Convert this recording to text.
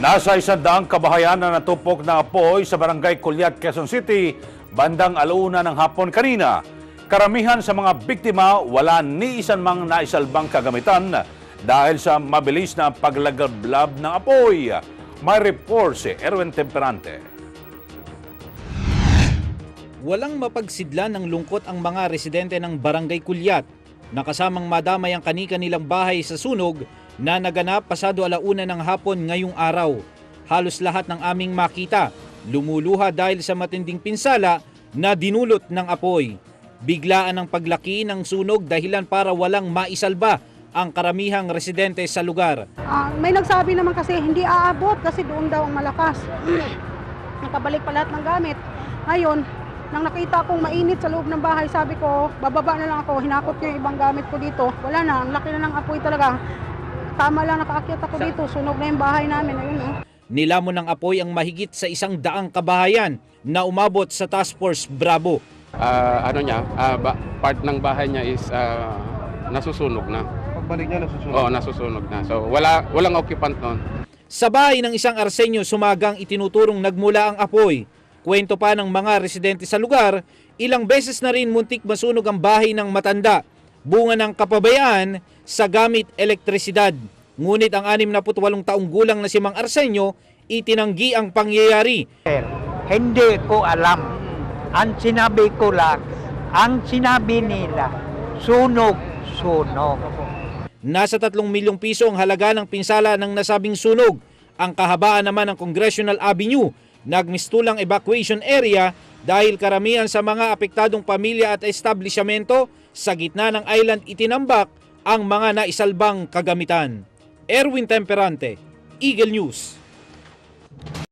Nasa isandaang kabahayan na natupok ng apoy sa barangay Culiat, Quezon City, bandang alauna ng hapon kanina. Karamihan sa mga biktima wala ni isan mang naisalbang kagamitan dahil sa mabilis na paglagablab ng apoy. May report si Erwin Temperante. Walang mapagsidlan ng lungkot ang mga residente ng Barangay Kulyat na kasamang madamay ang kani-kanilang bahay sa sunog na naganap pasado alauna ng hapon ngayong araw. Halos lahat ng aming makita lumuluha dahil sa matinding pinsala na dinulot ng apoy. Biglaan ang paglaki ng sunog dahilan para walang maisalba ang karamihang residente sa lugar. Ah, may nagsabi naman kasi hindi aabot kasi doon daw ang malakas. Nakabalik pa lahat ng gamit. Ngayon, nang nakita kong mainit sa loob ng bahay, sabi ko, bababa na lang ako, hinakot ko yung ibang gamit ko dito. Wala na, ang laki na ng apoy talaga. Tama lang nakaakyat ako dito, sunog na yung bahay namin. Ayun, oh. Nilamon ng apoy ang mahigit sa isang daang kabahayan na umabot sa Task Force Bravo. Ah, ano niya, ah, ba- part ng bahay niya is ah, nasusunog na. Pagbalik niya nasusunod. Oo, nasusunog na. So wala walang occupant noon. Sa bahay ng isang Arsenyo sumagang itinuturong nagmula ang apoy. Kwento pa ng mga residente sa lugar, ilang beses na rin muntik masunog ang bahay ng matanda. Bunga ng kapabayaan sa gamit elektrisidad. Ngunit ang 68 taong gulang na si Mang Arsenyo itinanggi ang pangyayari. Hindi ko alam. Ang sinabi ko lang, ang sinabi nila, sunog, sunog. Nasa 3 milyong piso ang halaga ng pinsala ng nasabing sunog. Ang kahabaan naman ng Congressional Avenue, nagmistulang evacuation area dahil karamihan sa mga apektadong pamilya at establishmento sa gitna ng island itinambak ang mga naisalbang kagamitan. Erwin Temperante, Eagle News.